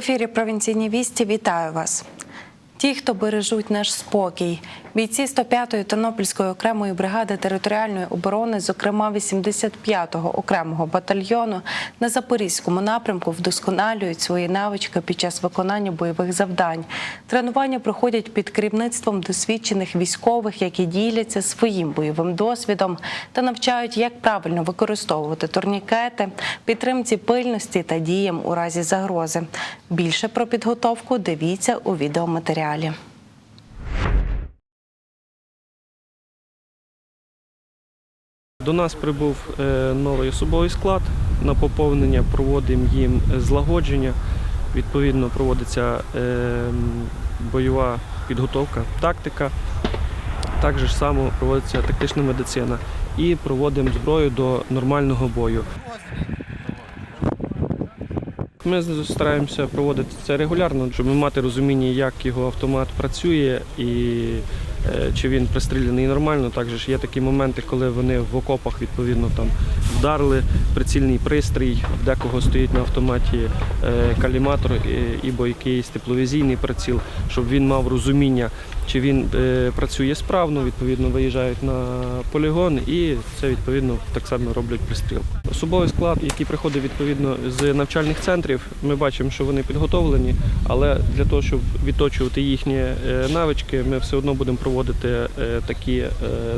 В ефірі провінційні вісті вітаю вас. Ті, хто бережуть наш спокій, бійці 105-ї Тернопільської окремої бригади територіальної оборони, зокрема 85-го окремого батальйону, на запорізькому напрямку вдосконалюють свої навички під час виконання бойових завдань. Тренування проходять під керівництвом досвідчених військових, які діляться своїм бойовим досвідом та навчають, як правильно використовувати турнікети, підтримці пильності та діям у разі загрози. Більше про підготовку дивіться у відеоматеріалі. До нас прибув е, новий особовий склад на поповнення, проводимо їм злагодження. Відповідно, проводиться е, бойова підготовка, тактика. Так же само проводиться тактична медицина і проводимо зброю до нормального бою. Ми стараємося проводити це регулярно, щоб мати розуміння, як його автомат працює і е, чи він пристріляний нормально. Також є такі моменти, коли вони в окопах відповідно там вдарили прицільний пристрій, декого стоїть на автоматі е, каліматор і- або якийсь тепловізійний приціл, щоб він мав розуміння, чи він е, працює справно, відповідно виїжджають на полігон і це відповідно так само роблять пристріл. Особовий склад, який приходить відповідно з навчальних центрів, ми бачимо, що вони підготовлені, але для того, щоб відточувати їхні е, навички, ми все одно будемо проводити е, такі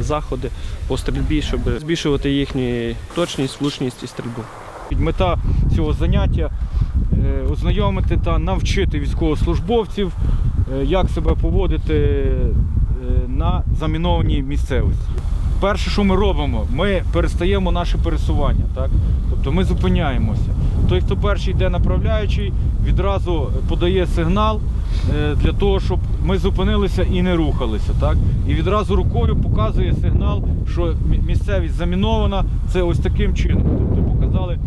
заходи по стрільбі, щоб збільшувати їхню точність, влучність і стрільбу. Мета цього заняття ознайомити та навчити військовослужбовців, як себе поводити е, на замінованій місцевості. Перше, що ми робимо, ми перестаємо наше пересування. Так? Тобто ми зупиняємося. Той, хто перший йде направляючий, відразу подає сигнал е, для того, щоб ми зупинилися і не рухалися. Так? І відразу рукою показує сигнал, що місцевість замінована. Це ось таким чином. Тобто показали,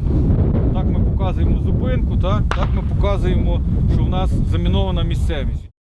так ми показуємо зупинку, так, так ми показуємо, що в нас замінована місцевість.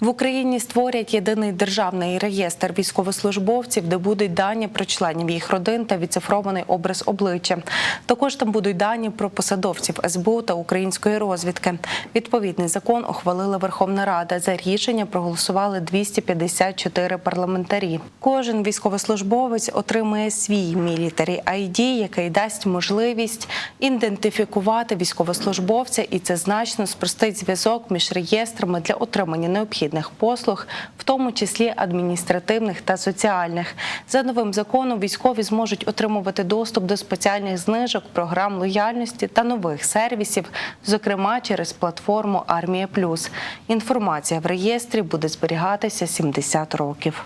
В Україні створять єдиний державний реєстр військовослужбовців, де будуть дані про членів їх родин та відцифрований образ обличчя. Також там будуть дані про посадовців СБУ та української розвідки. Відповідний закон ухвалила Верховна Рада. За рішення проголосували 254 парламентарі. Кожен військовослужбовець отримує свій мілітарі ID, який дасть можливість ідентифікувати військовослужбовця, і це значно спростить зв'язок між реєстрами для отримання необхідних послуг, в тому числі адміністративних та соціальних. За новим законом військові зможуть отримувати доступ до спеціальних знижок, програм лояльності та нових сервісів, зокрема через платформу Армія Плюс. Інформація в реєстрі буде зберігатися 70 років.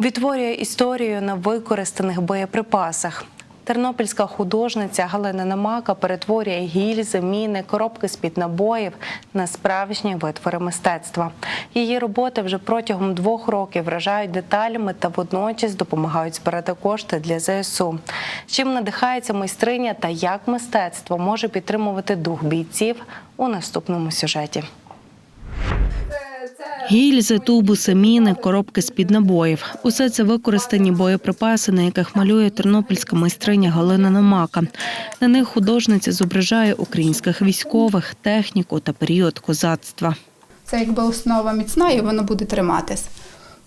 Відтворює історію на використаних боєприпасах. Тернопільська художниця Галина Намака перетворює гільзи, міни, коробки з-під набоїв на справжні витвори мистецтва. Її роботи вже протягом двох років вражають деталями та водночас допомагають збирати кошти для ЗСУ. Чим надихається майстриня та як мистецтво може підтримувати дух бійців у наступному сюжеті. Гільзи, тубуси, міни, коробки з-під набоїв. Усе це використані боєприпаси, на яких малює тернопільська майстриня Галина Намака. На них художниця зображає українських військових, техніку та період козацтва. Це якби основа міцна і воно буде триматись.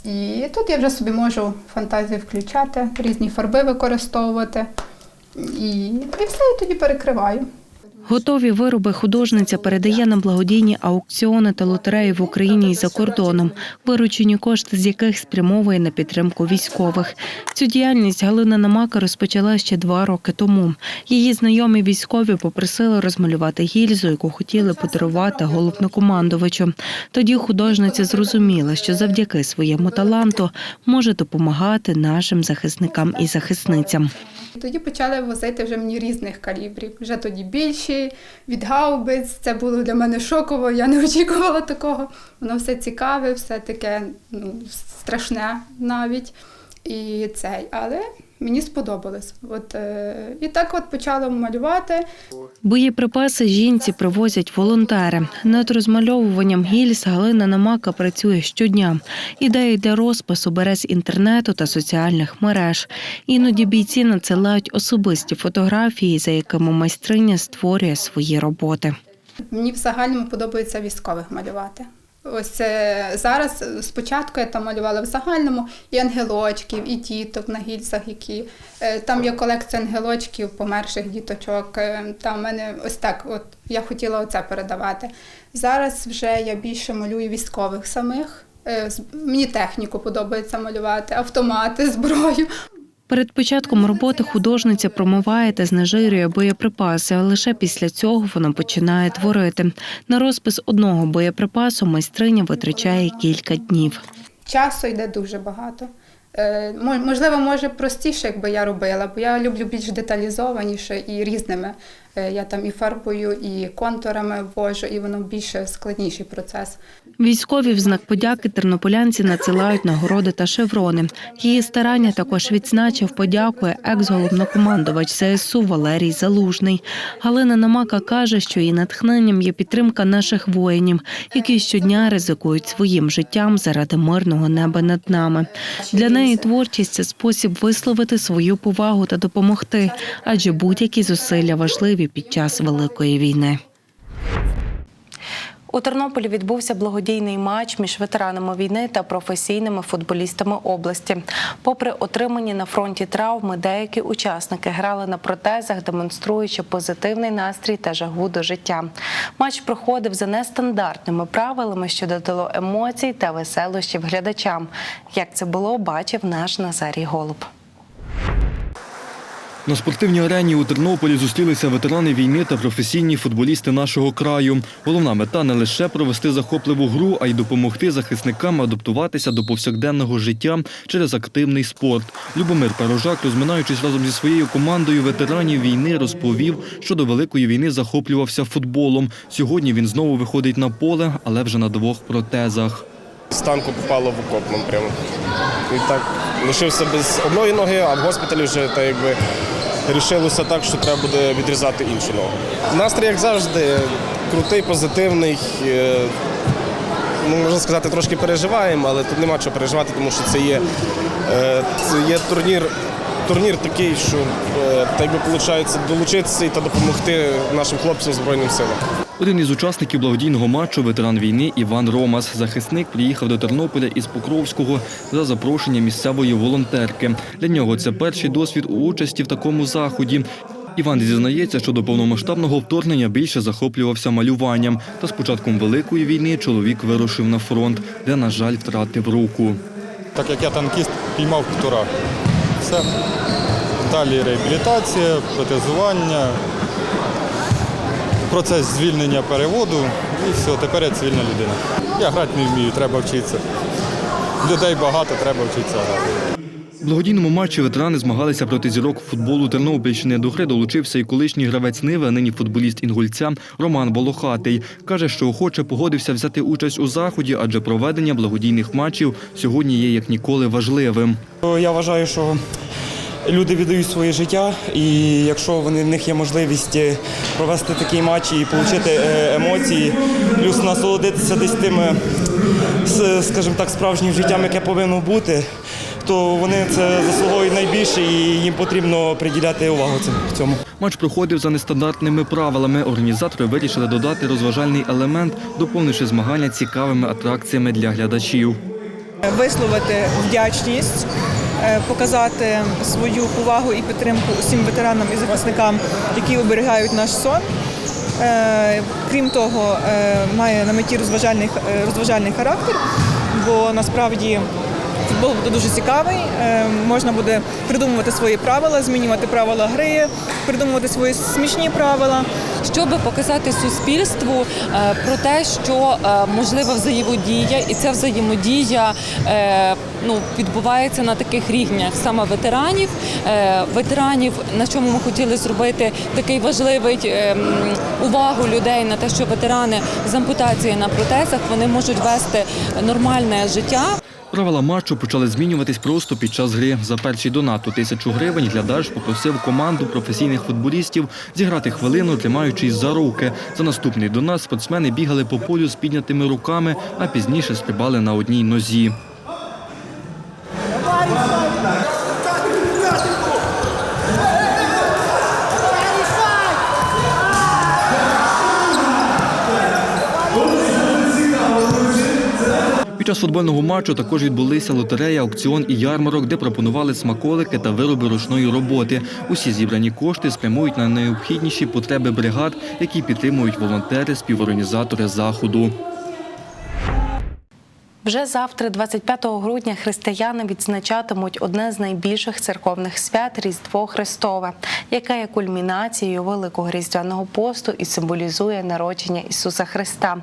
І тут я вже собі можу фантазію включати, різні фарби використовувати. І, і все, і тоді перекриваю. Готові вироби художниця передає на благодійні аукціони та лотереї в Україні і за кордоном, виручені кошти з яких спрямовує на підтримку військових. Цю діяльність Галина Намака розпочала ще два роки тому. Її знайомі військові попросили розмалювати гільзу, яку хотіли подарувати головнокомандувачу. Тоді художниця зрозуміла, що завдяки своєму таланту може допомагати нашим захисникам і захисницям. Тоді почали возити вже мені різних калібрів. Вже тоді більші, від гаубиць. Це було для мене шоково, я не очікувала такого. Воно все цікаве, все таке ну, страшне навіть. І цей. Але Мені сподобалось. От, е, і так от почала малювати. Боєприпаси жінці привозять волонтери. Над розмальовуванням гільз Галина Намака працює щодня. Ідеї для розпису бере з інтернету та соціальних мереж. Іноді бійці надсилають особисті фотографії, за якими майстриня створює свої роботи. Мені в загальному подобається військових малювати. Ось зараз е, спочатку я там малювала в загальному і ангелочків, і діток на гільзах, які е, там є колекція ангелочків, померших діточок. е, Там мене ось так, от я хотіла оце передавати. Зараз вже я більше малюю військових самих. Мені техніку подобається малювати, автомати, зброю. Перед початком роботи художниця промиває та знежирює боєприпаси, а лише після цього вона починає творити. На розпис одного боєприпасу майстриня витрачає кілька днів. Часу йде дуже багато. Е, мо- Можливо, може простіше, якби я робила, бо я люблю більш деталізованіше і різними. Е, Я там і фарбою, і контурами ввожу, і воно більше складніший процес. Військові в знак подяки тернополянці надсилають нагороди та шеврони. Її старання також відзначив подякує екс-головнокомандувач ЗСУ Валерій Залужний. Галина Намака каже, що її натхненням є підтримка наших воїнів, які щодня ризикують своїм життям заради мирного неба над нами. Для неї творчість це спосіб висловити свою повагу та допомогти, адже будь-які зусилля важливі під час великої війни. У Тернополі відбувся благодійний матч між ветеранами війни та професійними футболістами області. Попри отримані на фронті травми, деякі учасники грали на протезах, демонструючи позитивний настрій та жагу до життя. Матч проходив за нестандартними правилами, що додало емоцій та веселощів глядачам. Як це було, бачив наш Назарій Голуб. На спортивній арені у Тернополі зустрілися ветерани війни та професійні футболісти нашого краю. Головна мета не лише провести захопливу гру, а й допомогти захисникам адаптуватися до повсякденного життя через активний спорт. Любомир Парожак, розминаючись разом зі своєю командою ветеранів війни, розповів, що до великої війни захоплювався футболом. Сьогодні він знову виходить на поле, але вже на двох протезах. З танку попало в окоп нам прямо. І так лишився без одної ноги, а в госпіталі вже так якби рішилося так, що треба буде відрізати іншу ногу. Настрій, як завжди, крутий, позитивний. Е, Ну, можна сказати, трошки переживаємо, але тут нема чого переживати, тому що це є, е, це є турнір, турнір такий, що е, так би виходить долучитися та допомогти нашим хлопцям Збройним силам. Один із учасників благодійного матчу, ветеран війни Іван Ромас. Захисник приїхав до Тернополя із Покровського за запрошення місцевої волонтерки. Для нього це перший досвід у участі в такому заході. Іван зізнається, що до повномасштабного вторгнення більше захоплювався малюванням. Та з початком великої війни чоловік вирушив на фронт, де, на жаль, втратив руку. Так як я танкіст, піймав птура. Все. Далі реабілітація, протезування, процес звільнення переводу і все, тепер я цивільна людина. Я грати не вмію, треба вчитися. Людей багато, треба вчитися грати. В благодійному матчі ветерани змагалися проти зірок футболу Тернопільщини. До гри долучився і колишній гравець Ниви, а нині футболіст Інгульця Роман Волохатий. Каже, що охоче погодився взяти участь у заході, адже проведення благодійних матчів сьогодні є як ніколи важливим. Я вважаю, що люди віддають своє життя, і якщо вони в них є можливість е, провести такий матч і отримати е, емоції, плюс насолодитися десь тим, скажімо так, справжнім життям, яке повинно бути, то вони це заслуговують найбільше і їм потрібно приділяти увагу цьому. Матч проходив за нестандартними правилами. Організатори вирішили додати розважальний елемент, доповнивши змагання цікавими атракціями для глядачів. висловити вдячність, показати свою повагу і підтримку усім ветеранам і захисникам, які оберігають наш сон. Е, Крім того, е, має на меті розважальний, е, розважальний характер, бо насправді футбол буде дуже цікавий. Е, Можна буде придумувати свої правила, змінювати правила гри, придумувати свої смішні правила. щоб показати суспільству е, про те, що е, можлива взаємодія, і ця взаємодія ну, відбувається на таких рівнях саме ветеранів. Ветеранів, на чому ми хотіли зробити такий важливий увагу людей на те, що ветерани з ампутацією на протезах вони можуть вести нормальне життя. Правила матчу почали змінюватись просто під час гри. За перший донат у тисячу гривень глядач попросив команду професійних футболістів зіграти хвилину, тримаючись за руки. За наступний донат спортсмени бігали по полю з піднятими руками, а пізніше стрибали на одній нозі. Під час футбольного матчу також відбулися лотерея, аукціон і ярмарок, де пропонували смаколики та вироби ручної роботи. Усі зібрані кошти спрямують на найобхідніші потреби бригад, які підтримують волонтери, співорганізатори заходу. Вже завтра, 25 грудня, християни відзначатимуть одне з найбільших церковних свят Різдво Христове, яке є кульмінацією великого різдвяного посту і символізує народження Ісуса Христа.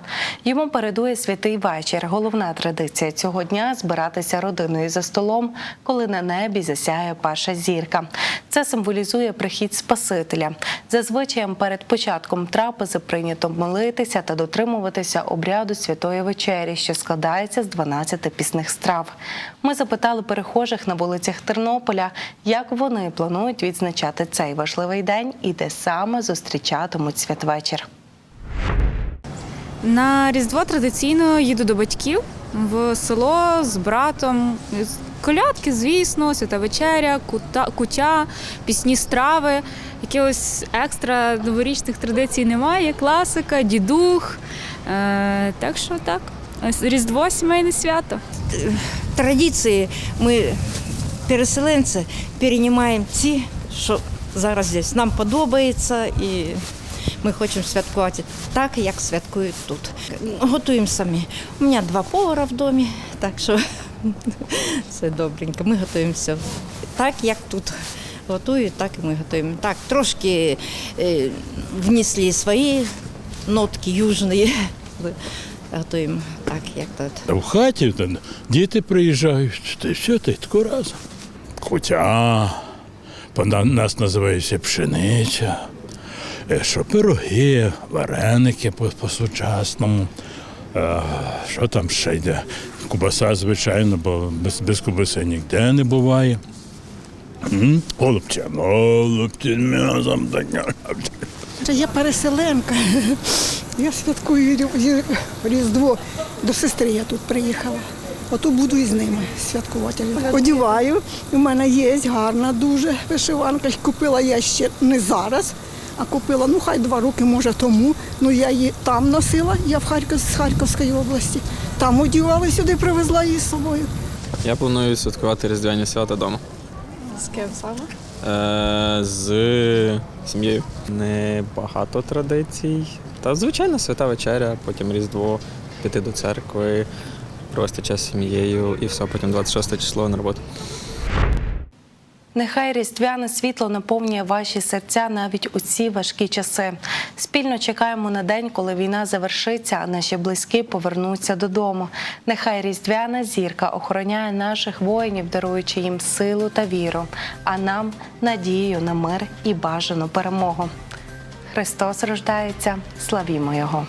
Йому передує святий вечір. Головна традиція цього дня збиратися родиною за столом, коли на небі засяє перша зірка. Це символізує прихід Спасителя. Зазвичай перед початком трапези прийнято молитися та дотримуватися обряду святої вечері, що складається з 12 пісних страв. Ми запитали перехожих на вулицях Тернополя, як вони планують відзначати цей важливий день і де саме зустрічатимуть святвечір. На Різдво традиційно їду до батьків в село з братом. Колядки, звісно, свята вечеря, кута, кутя, пісні страви. Якихось екстра новорічних традицій немає. Класика, дідух. Е, так що так. Різдво сімейне свято. традиції ми, переселенці, переймаємо ті, що зараз здесь нам подобається, і ми хочемо святкувати так, як святкують тут. Готуємо самі. У мене два повара в домі, так що це добренько. Ми готуємо все так, як тут. Готують, так і ми готуємо. Так, трошки е, внесли свої нотки южні. Готуємо так, як тут. В хаті там діти приїжджають, й все, й тако разом. Хоча вона нас називається пшениця, е, що пироги, вареники по- по-сучасному. Е, Що там ще йде? Кубаса, звичайно, бо без, без кубаси ніде не буває. Голубці таке. Це я переселенка. Я святкую Рі- Рі- Різдво. До сестри я тут приїхала. Ото буду із ними святкувати. Одіваю. У мене є гарна дуже вишиванка. Купила я ще не зараз, а купила, ну хай два роки, може, тому. Ну я її там носила, я в Харків, з Харківської області. Там одівала, сюди привезла її з собою. Я планую святкувати Різдвяні свята вдома. З ким саме? Е, з сім'єю. Небагато традицій. Та звичайно свята вечеря, потім Різдво, піти до церкви, провести час з сім'єю і все, потім 26 число на роботу. Нехай різдвяне світло наповнює ваші серця навіть у ці важкі часи. Спільно чекаємо на день, коли війна завершиться, а наші близькі повернуться додому. Нехай різдвяна зірка охороняє наших воїнів, даруючи їм силу та віру, а нам надію на мир і бажану перемогу. Христос рождається, славімо Його!